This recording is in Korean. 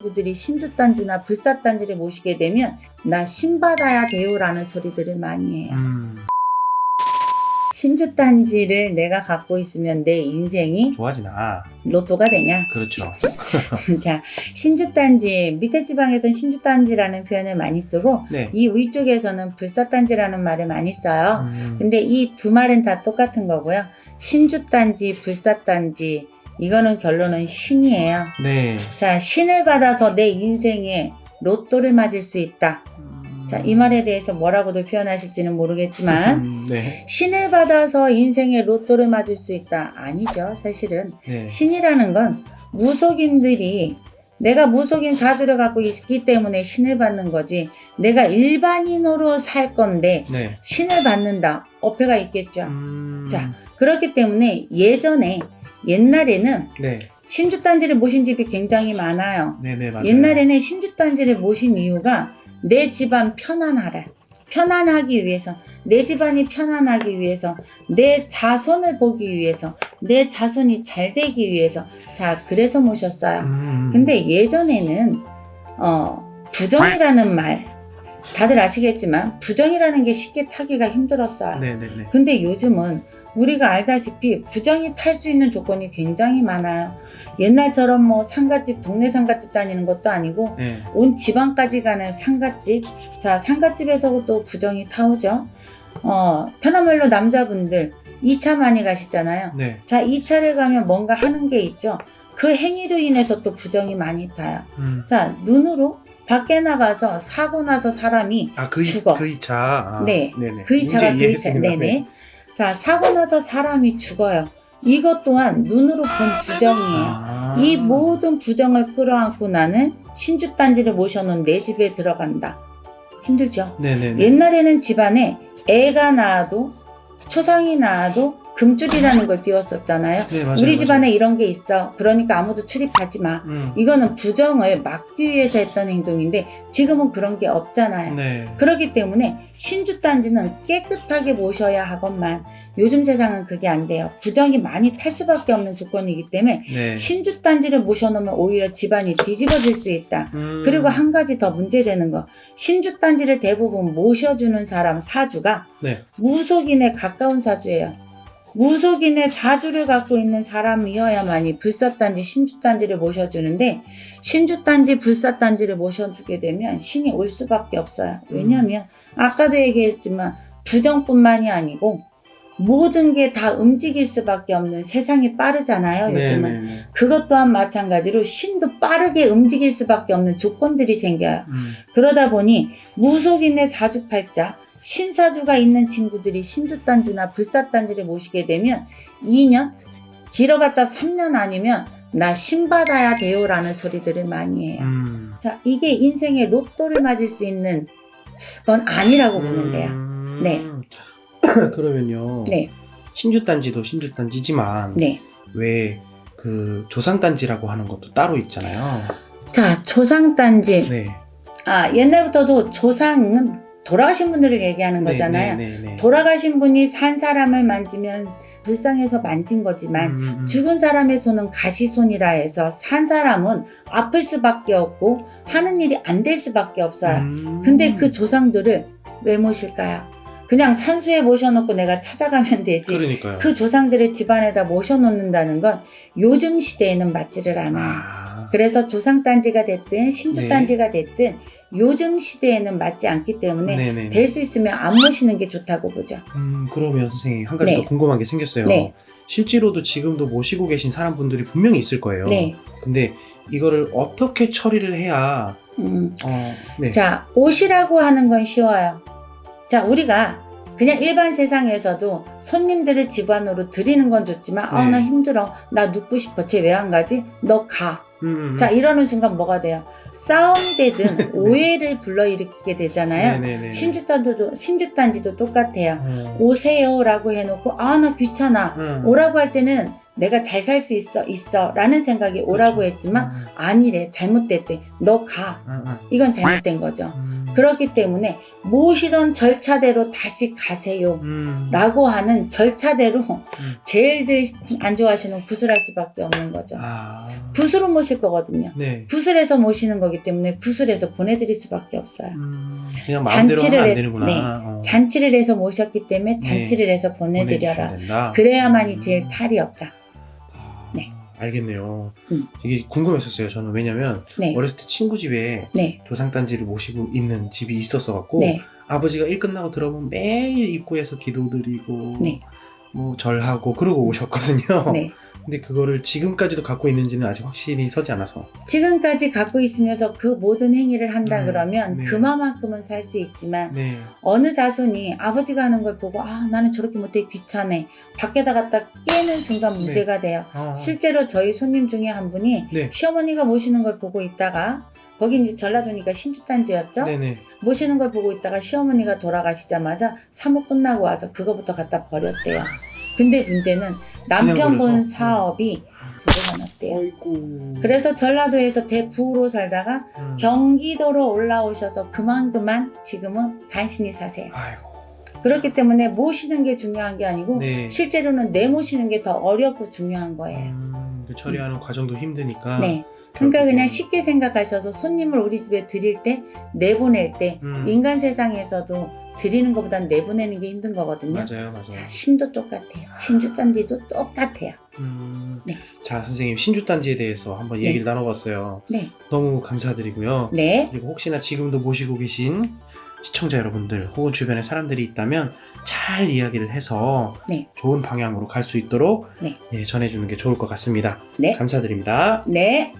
친구들이 신주단지나 불사단지를 모시게 되면 나 신받아야 돼요라는 소리들을 많이 해요. 음, 신주단지를 내가 갖고 있으면 내 인생이 좋아지나. 로또가 되냐? 그렇죠. 자, 신주단지 밑에 지방에서는 신주단지라는 표현을 많이 쓰고 네. 이 위쪽에서는 불사단지라는 말을 많이 써요. 음, 근데 이 두 말은 다 똑같은 거고요. 신주단지, 불사단지 이거는 결론은 신이에요. 네. 자, 신을 받아서 내 인생에 로또를 맞을 수 있다. 자, 이 말에 대해서 뭐라고도 표현하실지는 모르겠지만 음, 네. 신을 받아서 인생에 로또를 맞을 수 있다. 아니죠. 사실은 네. 신이라는 건 무속인들이 내가 무속인 사주를 갖고 있기 때문에 신을 받는 거지. 내가 일반인으로 살 건데 네. 신을 받는다. 어폐가 있겠죠. 음, 자, 그렇기 때문에 예전에 옛날에는 네. 신주단지를 모신 집이 굉장히 많아요. 네, 네, 맞아요. 옛날에는 신주단지를 모신 이유가 내 집안 편안하라. 편안하기 위해서, 내 집안이 편안하기 위해서, 내 자손을 보기 위해서, 내 자손이 잘 되기 위해서. 자, 그래서 모셨어요. 음, 근데 예전에는, 어, 부정이라는 말, 다들 아시겠지만, 부정이라는 게 쉽게 타기가 힘들었어요. 네, 네, 네. 근데 요즘은 우리가 알다시피 부정이 탈 수 있는 조건이 굉장히 많아요. 옛날처럼 뭐 상갓집, 동네 상갓집 다니는 것도 아니고 네. 온 지방까지 가는 상갓집. 자, 상갓집에서 또 부정이 타오죠. 어, 편한 말로 남자분들 2차 많이 가시잖아요. 네. 자, 2차를 가면 뭔가 하는 게 있죠. 그 행위로 인해서 또 부정이 많이 타요. 음. 자, 눈으로 밖에 나가서 사고 나서 사람이 아, 그, 이, 죽어. 그 2차. 아, 네. 네네. 그 2차가 그 2차. 이해했습니다. 네네. 자, 사고 나서 사람이 죽어요. 이것 또한 눈으로 본 부정이에요. 아. 이 모든 부정을 끌어안고 나는 신주단지를 모셔놓은 내 집에 들어간다. 힘들죠? 네네. 옛날에는 집안에 애가 낳아도 초상이 낳아도 금줄이라는 걸 띄웠었잖아요. 네, 맞아요. 우리 맞아요. 집안에 이런 게 있어. 그러니까 아무도 출입하지 마. 음. 이거는 부정을 막기 위해서 했던 행동인데 지금은 그런 게 없잖아요. 네. 그렇기 때문에 신주 단지는 깨끗하게 모셔야 하건만 요즘 세상은 그게 안 돼요. 부정이 많이 탈 수밖에 없는 조건이기 때문에 네. 신주 단지를 모셔놓으면 오히려 집안이 뒤집어질 수 있다. 음. 그리고 한 가지 더 문제되는 거 신주 단지를 대부분 모셔주는 사람 사주가 네. 무속인에 가까운 사주예요. 무속인의 사주를 갖고 있는 사람이어야만이 불사단지, 신주단지를 모셔주는데 신주단지, 불사단지를 모셔주게 되면 신이 올 수밖에 없어요. 왜냐하면 아까도 얘기했지만 부정뿐만이 아니고 모든 게 다 움직일 수밖에 없는 세상이 빠르잖아요. 요즘은 네네네. 그것 또한 마찬가지로 신도 빠르게 움직일 수밖에 없는 조건들이 생겨요. 음. 그러다 보니 무속인의 사주팔자 신사주가 있는 친구들이 신주단지나 불사단지를 모시게 되면 2년 길어봤자 3년 아니면 나 신받아야 돼요라는 소리들을 많이 해요. 음. 자 이게 인생의 로또를 맞을 수 있는 건 아니라고 보면 돼요. 음. 네. 그러면요. 네, 신주단지도 신주단지지만 네. 왜 그 조상단지라고 하는 것도 따로 있잖아요. 자 조상단지 네. 아 옛날부터도 조상은 돌아가신 분들을 얘기하는 거잖아요. 네, 네, 네, 네. 돌아가신 분이 산 사람을 만지면 불쌍해서 만진 거지만 음, 음. 죽은 사람의 손은 가시손이라 해서 산 사람은 아플 수밖에 없고 하는 일이 안 될 수밖에 없어요. 음. 근데 그 조상들을 왜 모실까요? 그냥 산수에 모셔놓고 내가 찾아가면 되지. 그러니까요. 그 조상들을 집안에다 모셔놓는다는 건 요즘 시대에는 맞지를 않아요. 아. 그래서 조상단지가 됐든 네. 신주단지가 됐든 요즘 시대에는 맞지 않기 때문에. 될 수 있으면 안 모시는 게 좋다고 보죠. 음, 그러면 선생님 한 가지 네. 더 궁금한 게 생겼어요. 네. 실제로도 지금도 모시고 계신 사람분들이 분명히 있을 거예요. 네. 근데 이거를 어떻게 처리를 해야 음. 어, 네. 자, 옷이라고 하는 건 쉬워요. 자, 우리가 그냥 일반 세상에서도 손님들을 집안으로 들이는 건 좋지만, 아, 네. 나 힘들어. 나 눕고 싶어. 쟤 왜 안 가지? 너 가. 음, 음, 자, 이러는 순간 뭐가 돼요? 싸움이 되든 오해를 불러일으키게 되잖아요. 네네네. 신주단지도, 신주단지도 똑같아요. 어. 오세요. 라고 해놓고, 아, 나 귀찮아. 음. 오라고 할 때는 내가 잘 살 수 있어, 있어. 라는 생각이 오라고 그렇죠. 했지만, 음, 아니래. 잘못됐대. 너 가. 음, 음, 이건 잘못된 거죠. 음. 그렇기 때문에 모시던 절차대로 다시 가세요. 음. 라고 하는 절차대로 제일들 안 좋아하시는 구슬할 수밖에 없는 거죠. 아. 구슬은 모실 거거든요. 네. 구슬해서 모시는 거기 때문에 구슬해서 보내드릴 수밖에 없어요. 음, 그냥 마음대로 잔치를 해- 되는구나. 네. 어. 잔치를 해서 모셨기 때문에 잔치를 해서 보내드려라. 그래야만이 음. 제일 탈이 없다. 알겠네요. 음. 이게 궁금했었어요. 저는 왜냐면 네. 어렸을 때 친구 집에 네. 조상단지를 모시고 있는 집이 있었어 갖고 네. 아버지가 일 끝나고 들어보면 매일 입구에서 기도 드리고 네. 뭐 절하고 그러고 오셨거든요. 네. 근데 그거를 지금까지도 갖고 있는지는 아직 확실히 서지 않아서. 지금까지 갖고 있으면서 그 모든 행위를 한다 음, 그러면 네. 그만큼은 살 수 있지만 네. 어느 자손이 아버지가 하는 걸 보고 아 나는 저렇게 못해 귀찮네 밖에다 갖다 깨는 순간 네. 문제가 돼요. 어. 실제로 저희 손님 중에 한 분이 네. 시어머니가 모시는 걸 보고 있다가 거기 이제 전라도니까 신주단지였죠. 네네. 모시는 걸 보고 있다가 시어머니가 돌아가시자마자 사모 끝나고 와서 그거부터 갖다 버렸대요. 근데 문제는 남편 본 버려서? 사업이 부도가 났대요. 어이구. 그래서 전라도에서 대부로 살다가 음. 경기도로 올라오셔서 그만 그만 지금은 간신히 사세요. 아이고. 그렇기 때문에 모시는 게 중요한 게 아니고 네. 실제로는 내 모시는 게 더 어렵고 중요한 거예요. 음, 그 처리하는 과정도 힘드니까. 네. 그러니까. 그냥 쉽게 생각하셔서 손님을 우리 집에 드릴 때 내보낼 때 음. 인간 세상에서도 드리는 것보단 내보내는 게 힘든 거거든요. 맞아요, 맞아요. 자, 신도 똑같아요. 신주짠디도 똑같아요. 음, 네. 자, 선생님 신주단지에 대해서 한번 네. 얘기를 나눠봤어요. 네. 너무 감사드리고요. 네. 그리고 혹시나 지금도 모시고 계신 시청자 여러분들 혹은 주변에 사람들이 있다면 잘 이야기를 해서 네. 좋은 방향으로 갈 수 있도록 네. 예, 전해주는 게 좋을 것 같습니다. 네. 감사드립니다. 네.